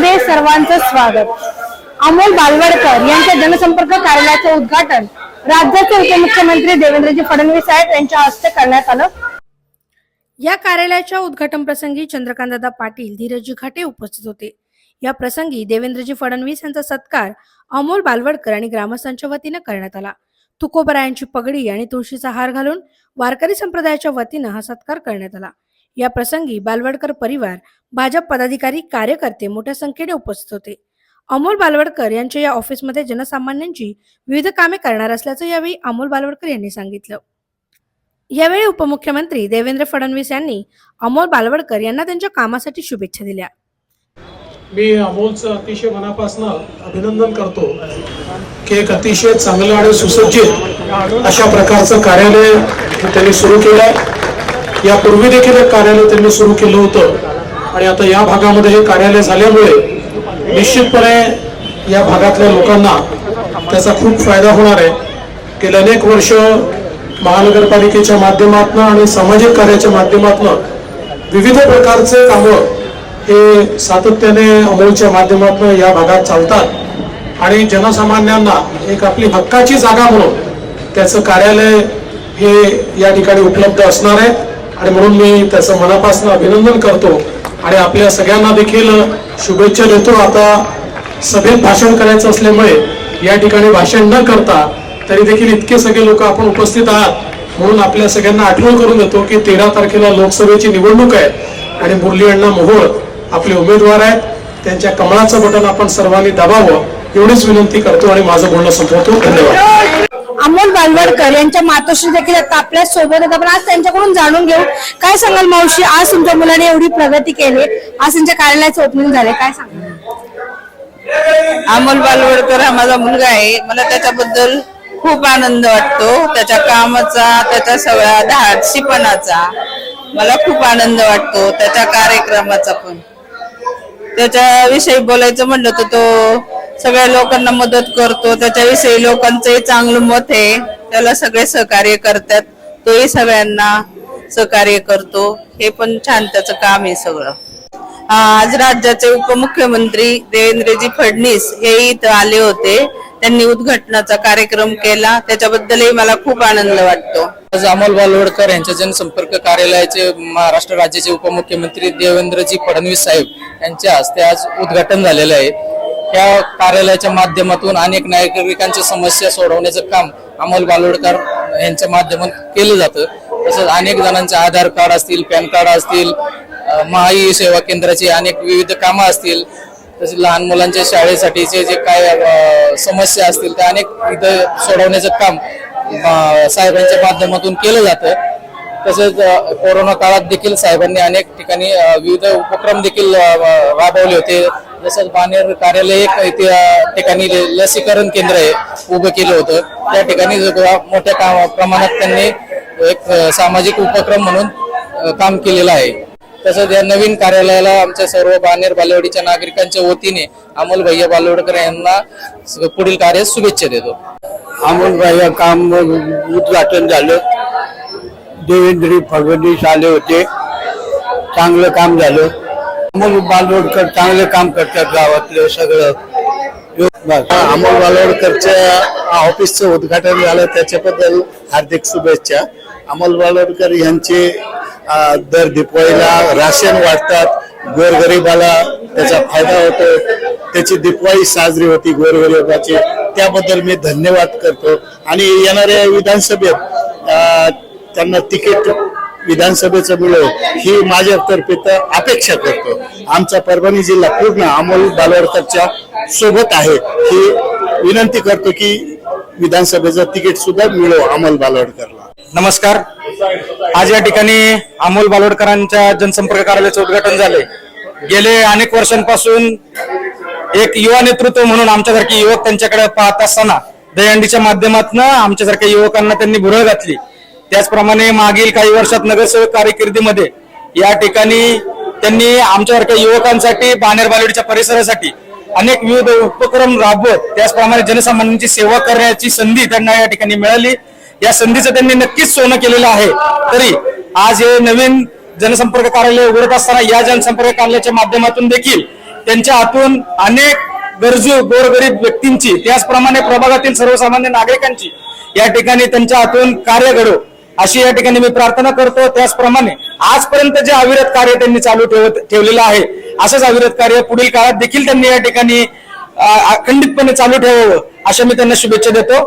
मध्ये सर्वांचं स्वागत. अमोल बालवडकर यांच्या जनसंपर्क कार्यालयाचं उद्घाटन राज्याचे उपमुख्यमंत्री देवेंद्रजी फडणवीस साहेब यांच्या हस्ते करण्यात आलं. या कार्यालयाच्या उद्घाटन प्रसंगी चंद्रकांतदादा पाटील धीरजी घाटे उपस्थित होते. या प्रसंगी देवेंद्रजी फडणवीस यांचा सत्कार अमोल बालवडकर आणि ग्रामस्थांच्या वतीनं करण्यात आला. तुकोबरायांची पगडी आणि तुळशीचा हार घालून वारकरी संप्रदायाच्या वतीनं हा सत्कार करण्यात आला. या प्रसंगी बालवडकर परिवार भाजप पदाधिकारी कार्यकर्ते मोठ्या संख्येने उपस्थित होते. अमोल बालवडकर यांच्या या ऑफिसमध्ये जनसामान्यांची विविध कामे करणार असल्याचं यावेळी अमोल बालवडकर यांनी सांगितलं. यावेळी उपमुख्यमंत्री देवेंद्र फडणवीस यांनी अमोल बालवडकर यांना त्यांच्या कामासाठी शुभेच्छा दिल्या. मी अमोलचं अतिशय मनापासून अभिनंदन करतो की एक अतिशय चांगलं आणि सुसज्जित अशा प्रकारचं कार्यालय त्यांनी सुरू केलं. यापूर्वी देखील एक कार्यालय त्यांनी सुरू केलं होतं. आणि आता या भागामध्ये हे कार्यालय झाल्यामुळे निश्चितपणे या भागातल्या लोकांना त्याचा खूप फायदा होणार आहे. गेले अनेक वर्ष महानगरपालिकेच्या माध्यमातून आणि सामाजिक कार्याच्या माध्यमातून विविध प्रकारचे कामं हे सातत्याने अमोलच्या माध्यमातून या भागात चालतात. आणि जनसामान्यांना एक आपली हक्काची जागा म्हणून त्याचं कार्यालय हे या ठिकाणी उपलब्ध असणार आहे. आणि म्हणून मी त्याचं मनापासून अभिनंदन करतो. आणि आपल्या सगळ्यांना देखील शुभेच्छा देतो. आता सभेत भाषण करायचं असल्यामुळे या ठिकाणी भाषण न करता तरी देखील इतके सगळे लोक आपण उपस्थित आहात. म्हणून आपल्या सगळ्यांना आठवण करून देतो की तेरा तारखेला लोकसभेची निवडणूक आहे आणि मुरली अण्णा मोहोळ आपले उमेदवार आहेत. त्यांच्या कमळाचं बटन आपण सर्वांनी दाबावं. एवढीच विनंती करतो आणि माझं बोलणं संपवतो. धन्यवाद. अमोल बालवडकर यांच्या मातोश्री देखील आता आपल्यासोबत आहेत. आपण आज त्यांच्याकडून जाणून घेऊ. काय सांगाल मावशी? आज तुमच्या मुलाने एवढी प्रगती केली. आज त्यांच्या कार्यालयाचं ओपनिंग झाले काय सांगाल? अमोल बालवडकर हा माझा मुलगा आहे. मला त्याच्याबद्दल खूप आनंद वाटतो. त्याच्या कामाचा त्याच्या सगळ्या धाडसीपणाचा मला खूप आनंद वाटतो. त्याच्या कार्यक्रमाचा पण. त्याच्याविषयी बोलायचं म्हणलं तर तो सगळ्या लोकांना मदत करतो. त्याच्याविषयी लोकांचंही चांगलं मत आहे. त्याला सगळे सहकार्य करतात. तोही सगळ्यांना सहकार्य करतो. हे पण छान त्याचं काम आहे सगळं. आज राज्याचे उपमुख्यमंत्री देवेंद्रजी फडणीस हे इथं आले होते. त्यांनी उद्घाटनाचा कार्यक्रम केला. त्याच्याबद्दलही मला खूप आनंद वाटतो. आज अमोल बालवडकर यांच्या जनसंपर्क कार्यालयाचे महाराष्ट्र राज्याचे उपमुख्यमंत्री देवेंद्रजी फडणवीस साहेब यांच्या हस्ते आज उद्घाटन झालेलं आहे. त्या कार्यालयाच्या माध्यमातून अनेक नागरिकांच्या समस्या सोडवण्याचं काम अमोल बालोडकर यांच्या माध्यमातून केलं जातं. तसंच अनेक जणांचे आधार कार्ड असतील पॅन कार्ड असतील महाई सेवा केंद्राची अनेक विविध कामं असतील. तसेच लहान मुलांच्या शाळेसाठीचे जे काय समस्या असतील त्या अनेक इथं सोडवण्याचं काम साहेबांच्या माध्यमातून केलं जातं. तसेच कोरोना काळात देखील साहेबांनी अनेक ठिकाणी विविध उपक्रम देखील राबवले होते. जसं बानेर कार्यालय एक ठिकाणी लसीकरण केंद्र आहे उभं केलं होतं. त्या ठिकाणी मोठ्या प्रमाणात त्यांनी एक सामाजिक उपक्रम म्हणून काम केलेलं आहे. तसंच या नवीन कार्यालयाला आमच्या सर्व बानेर बालेवाडीच्या नागरिकांच्या वतीने अमोल भैया बालेवडकर यांना पुढील कार्य शुभेच्छा देतो. अमोलबाई काम उद्घाटन झालं. देवेंद्र फडणवीस आले होते. चांगलं काम झालं. अमोल बालवडकर चांगले काम करतात गावातले सगळं. अमोल बालवडकरच्या ऑफिसचं उद्घाटन झालं त्याच्याबद्दल हार्दिक शुभेच्छा. अमोल बालोडकर यांचे दर दिपवाळीला राशन वाटतात गोरगरिबाला त्याचा फायदा होतो. त्याची दिपवाळी साजरी होती गोरगरिबाची. त्याबद्दल मी धन्यवाद करतो. आणि येणाऱ्या विधानसभेत त्यांना तिकीट विधानसभेचं मिळो ही माझ्यातर्फे तर अपेक्षा करतो. आमचा परभणी जिल्हा पूर्ण अमोल बालवडकरच्या सोबत आहे. ही विनंती करतो की विधानसभेचं तिकीट सुद्धा मिळो अमोल बालवडकरला नमस्कार. आज या ठिकाणी अमोल बालवडकरांच्या जनसंपर्क कार्यालयाचं उद्घाटन झाले गेले अनेक वर्षांपासून एक युवा नेतृत्व म्हणून आमच्यासारखे युवक त्यांच्याकडे पाहत असताना दहीहंडीच्या माध्यमातून आमच्यासारख्या युवकांना त्यांनी भुरळ घातली. त्याचप्रमाणे मागील काही वर्षात नगरसेवक कारकिर्दीमध्ये या ठिकाणी त्यांनी आमच्यासारख्या युवकांसाठी बानेर बालेवाडीच्या परिसरासाठी अनेक विविध उपक्रम राबवत त्याचप्रमाणे जनसामान्यांची सेवा करण्याची संधी त्यांना या ठिकाणी मिळाली. या संधीचं त्यांनी नक्कीच सोनं केलेलं आहे. तरी आज हे नवीन जनसंपर्क कार्यालय उघडत असताना या जनसंपर्क कार्यालयाच्या माध्यमातून देखील त्यांच्या हातून अनेक गरजू गोरगरीब व्यक्तींची त्याचप्रमाणे प्रभागातील सर्वसामान्य नागरिकांची या ठिकाणी त्यांच्या हातून कार्य घडो. अशी या ठिकाणी मी प्रार्थना करतो. त्याचप्रमाणे आजपर्यंत जे अविरत कार्य त्यांनी चालू ठेवत ठेवलेलं आहे असंच अविरत कार्य पुढील काळात देखील त्यांनी या ठिकाणी अखंडितपणे चालू ठेवावं अशा मी त्यांना शुभेच्छा देतो.